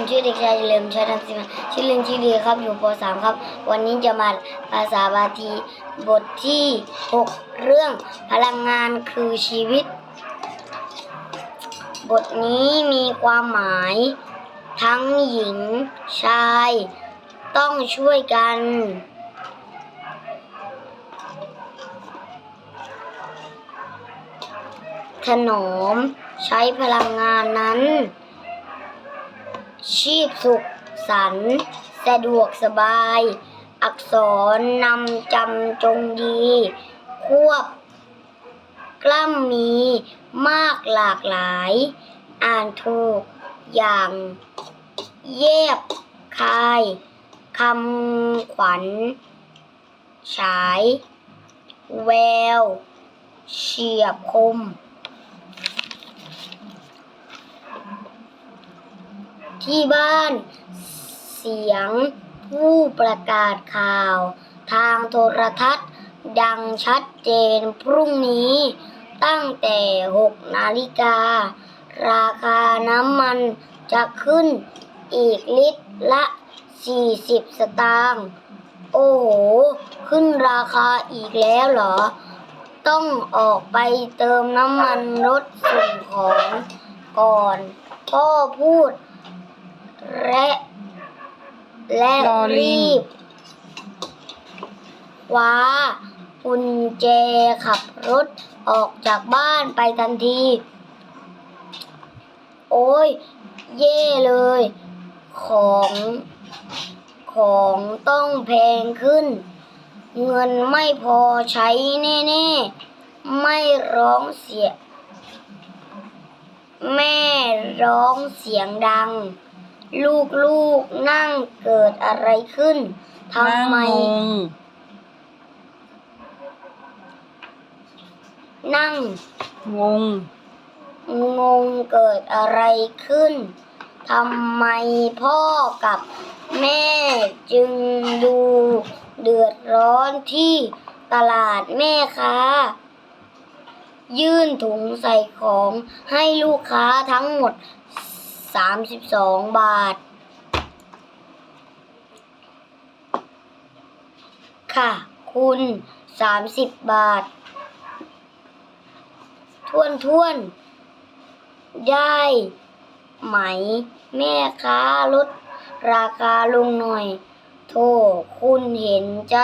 ผมชื่อเด็กชายเฉลิมชัยธรรมศิมาชื่อเล่นชื่อเดียครับ อยู่ป .3 ครับ วันนี้จะมาภาษาบาลีบทที่ 6 เรื่องพลังงานคือชีวิต บทนี้มีความหมาย ทั้งหญิงชาย ต้องช่วยกัน ถนอมใช้พลังงานนั้น ชีพสุขสันสะดวกสบาย อักษรนำจำจงดี ควบ กล้ำมีมากหลากหลาย อ่านถูกอย่างเย็บคายคำขวัญ ฉาย แวว เฉียบคม ที่บ้าน เสียงผู้ประกาศข่าว ทางโทรทัศน์ ดังชัดเจนพรุ่งนี้ ตั้งแต่ 6 นาฬิกา ราคาน้ำมันจะขึ้นอีกลิตรละ 40 สตางค์โอ้โห ขึ้นราคาอีกแล้วเหรอ ต้องออกไปเติมน้ำมันรถส่งของก่อน พ่อพูด และและรีบว้ากุญแจขับรถออกจากบ้านไปทันที โอ้ย เย่เลย ของ ของต้องแพงขึ้น เงินไม่พอใช้แน่ๆ ไม่ร้องเสีย แม่ร้องเสียงดัง ลูกๆนั่งเกิดอะไรขึ้นทำไม นั่งงงนั่งงง งงเกิดอะไรขึ้นทำไมพ่อกับแม่จึงดูเดือดร้อนที่ตลาดแม่ค้า ยื่นถุงใส่ของให้ลูกค้าทั้งหมด 32บาท ค่ะ คุณ30บาท ทวนทวน ได้ไหม แม่ค้าลดราคาลงหน่อย โทคุณเห็นใจ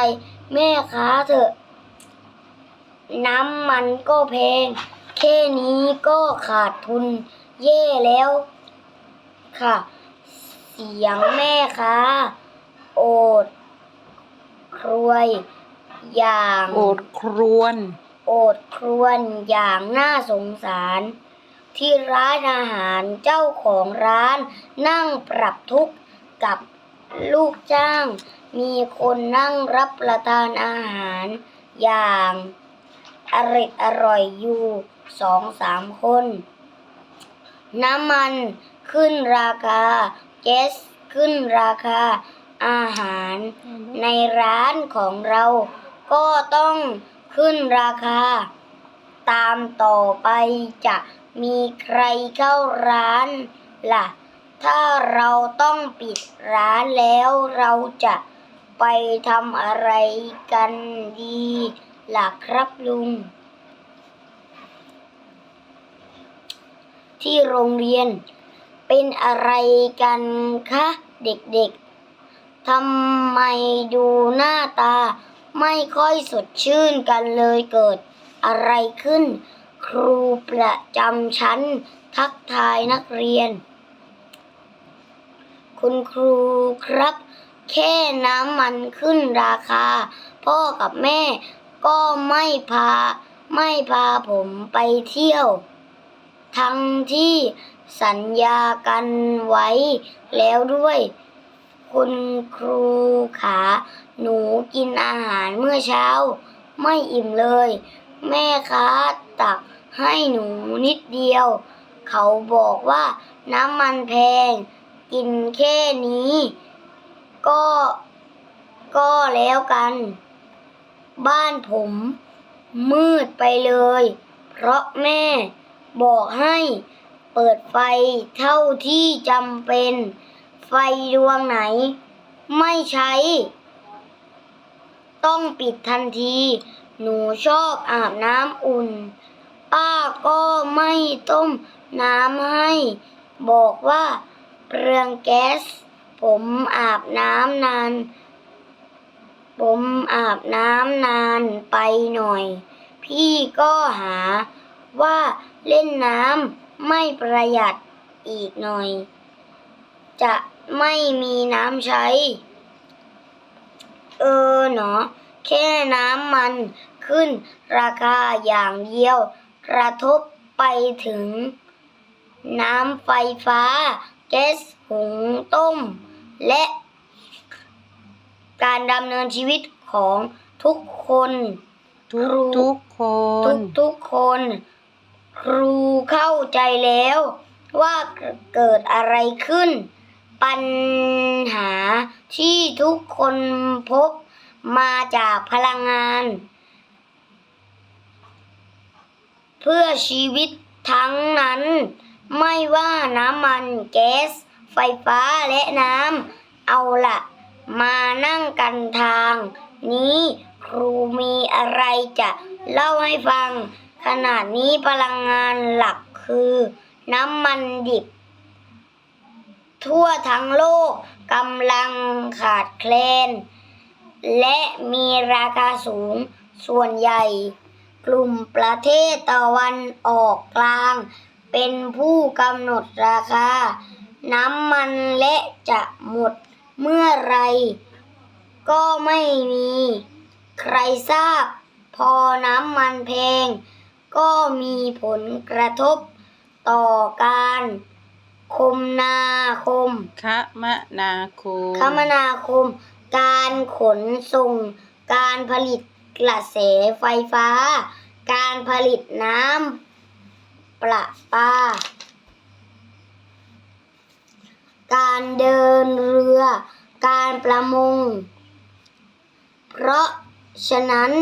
แม่ค้าเถอะ น้ำมันก็แพง แค่นี้ก็ขาดทุน เย่แล้ว ค่ะ เสียงแม่ค้าโอด ครวย อย่าง โอดครวน โอดครวญอย่างน่าสงสาร ที่ร้านอาหารเจ้าของร้านนั่งปรับทุกข์กับลูกจ้าง มีคนนั่งรับประทานอาหารอย่างอร่อยอร่อยอยู่สองสามคน น้ำมัน ขึ้นราคา แก๊สขึ้นราคา อาหารในร้านของเรา ก็ต้องขึ้นราคา ตามต่อไปจะมีใครเข้าร้านล่ะ ถ้าเราต้องปิดร้านแล้วเราจะไปทำอะไรกันดีล่ะครับลุง ที่โรงเรียน เป็นอะไรกันคะเด็กๆ ทำไมดูหน้าตา ไม่ค่อยสดชื่นกันเลยเกิดอะไรขึ้น ครูประจำชั้นทักทายนักเรียน คุณครูครับ แค่น้ำมันขึ้นราคา พ่อกับแม่ก็ไม่พา ไม่พาผมไปเที่ยว ทั้งที่ สัญญากันไว้แล้วด้วย คุณครูขา หนูกินอาหารเมื่อเช้า ไม่อิ่มเลย แม่ค้าตักให้หนูนิดเดียว เขาบอกว่าน้ำมันแพง กินแค่นี้ ก็ก็แล้วกัน บ้านผม มืดไปเลย เพราะแม่บอกให้ เปิดไฟเท่าที่จำเป็น ไฟดวงไหน ไม่ใช้ ต้องปิดทันที หนูชอบอาบน้ำอุ่น ป้าก็ไม่ต้มน้ำให้ บอกว่าเปลืองแก๊ส ผมอาบน้ำนาน ผมอาบน้ำนานไปหน่อย พี่ก็หาว่าเล่นน้ำ ไม่ประหยัดอีกหน่อย จะไม่มีน้ำใช้ เออเนาะแค่น้ำมันขึ้นราคาอย่างเดียว กระทบไปถึง น้ำไฟฟ้า แก๊สหุงต้ม และ การดำเนินชีวิตของทุกคนทุกทุกคทุนกทุกๆคน ครูเข้าใจแล้วว่าเกิดอะไรขึ้น ปัญหาที่ทุกคนพบมาจากพลังงาน เพื่อชีวิตทั้งนั้น ไม่ว่าน้ำมันแก๊ส ไฟฟ้าและน้ำเอาละมานั่งกันทาง นี้ครูมีอะไรจะเล่าให้ฟัง ขนาดนี้พลังงานหลักคือน้ำมันดิบ ทั่วทั้งโลกกำลังขาดแคลน และมีราคาสูงส่วนใหญ่ กลุ่มประเทศตะวันออกกลาง เป็นผู้กำหนดราคา น้ำมันและจะหมดเมื่อไร ก็ไม่มี ใครทราบ พอน้ำมันแพง ก็มีผลกระทบต่อการคมนาคม คมนาคมคมนาคม การขนส่ง การผลิตกระแสไฟฟ้า การผลิตน้ำประปา การเดินเรือ การประมง เพราะฉะนั้น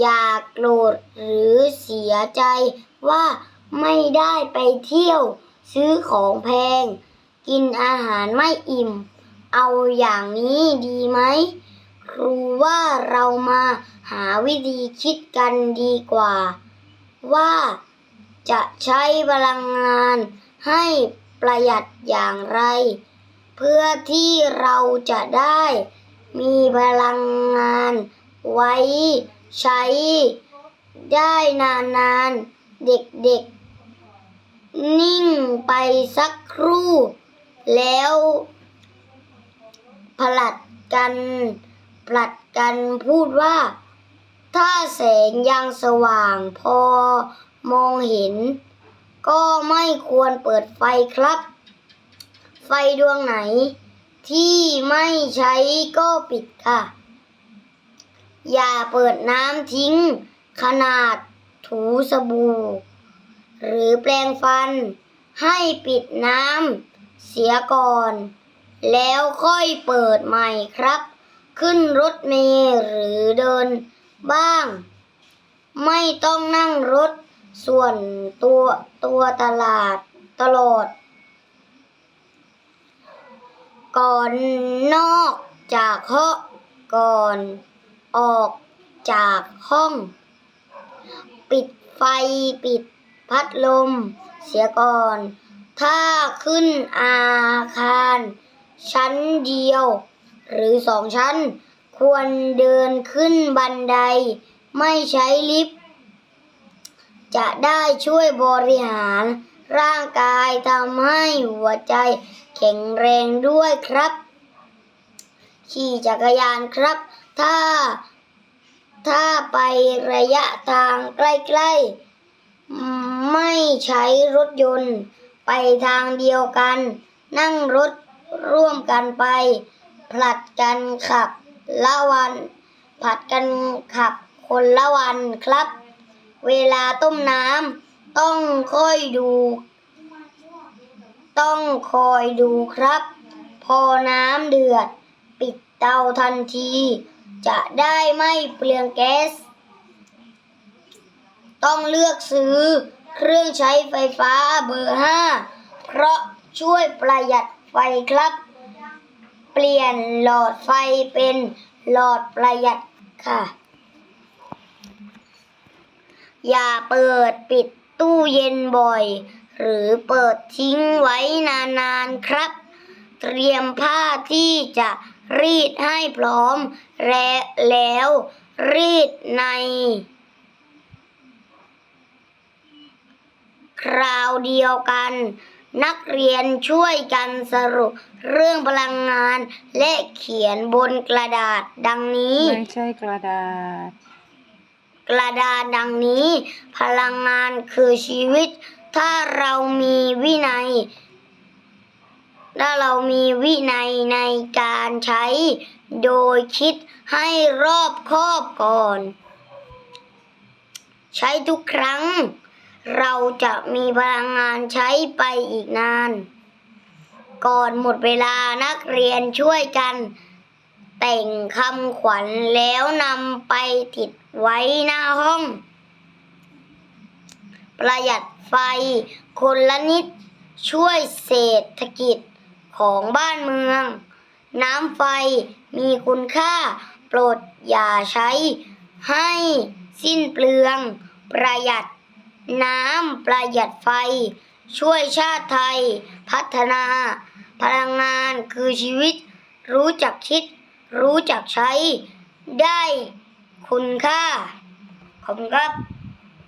อย่าโกรธหรือเสียใจว่าไม่ได้ไปเที่ยว ซื้อของแพง กินอาหารไม่อิ่ม เอาอย่างนี้ดีไหม ครูว่าเรามาหาวิธีคิดกันดีกว่า ว่าจะใช้พลังงานให้ประหยัดอย่างไร เพื่อที่เราจะได้มีพลังงานไว้ ใช้ได้นานๆ เด็กๆ นิ่งไปสักครู่ แล้วผลัดกันผลัดกันพูดว่า ถ้าแสงยังสว่างพอมองเห็น ก็ไม่ควรเปิดไฟครับ ไฟดวงไหน ที่ไม่ใช้ก็ปิดค่ะ อย่าเปิดน้ำทิ้ง ขนาดถูสบู่ หรือแปรงฟัน ให้ปิดน้ำเสียก่อน แล้วค่อยเปิดใหม่ครับ ขึ้นรถเมล์หรือเดินบ้าง ไม่ต้องนั่งรถส่วนตัวตัวตลาดตลอด ก่อนนอกจากห้องก่อน ออกจากห้อง ปิดไฟปิดพัดลมเสียก่อน ถ้าขึ้นอาคาร ชั้นเดียว หรือสองชั้น ควรเดินขึ้นบันได ไม่ใช้ลิฟต์จะได้ช่วยบริหาร ร่างกายทำให้หัวใจแข็งแรงด้วยครับ ขี่จักรยานครับ ถ้า ถ้าไประยะทางใกล้ๆ ไม่ใช้รถยนต์ ไปทางเดียวกัน นั่งรถร่วมกันไป ผลัดกันขับละวัน ผลัดกันขับคนละวันครับ เวลาต้มน้ำต้องค่อยดู ต้องคอยดูครับ พอน้ำเดือด ปิดเตาทันที จะได้ไม่เปลืองแก๊ส ต้องเลือกซื้อเครื่องใช้ไฟฟ้าเบอร์ 5 เพราะช่วยประหยัดไฟครับ เปลี่ยนหลอดไฟเป็นหลอดประหยัดค่ะ อย่าเปิดปิดตู้เย็นบ่อย หรือเปิดทิ้งไว้นานๆครับ เตรียมผ้าที่จะ รีดให้พร้อมและแล้ว รีดใน คราวเดียวกัน นักเรียนช่วยกันสรุปเรื่องพลังงาน และเขียนบนกระดาษดังนี้ ไม่ใช่กระดาษ กระดาษดังนี้ พลังงานคือชีวิต ถ้าเรามีวินัย ถ้าเรามีวินัยในการใช้ โดยคิดให้รอบคอบก่อน ใช้ทุกครั้ง เราจะมีพลังงานใช้ไปอีกนาน ก่อนหมดเวลานักเรียนช่วยกัน แต่งคำขวัญแล้วนำไปติดไว้หน้าห้อง ประหยัดไฟคนละนิดช่วยเศรษฐกิจ ของบ้านเมือง น้ำไฟมีคุณค่า โปรดอย่าใช้ ให้สิ้นเปลือง ประหยัด น้ำประหยัดไฟ ช่วยชาติไทย พัฒนา พลังงานคือชีวิต รู้จักคิด รู้จักใช้ ได้คุณค่า ขอบคุณครับ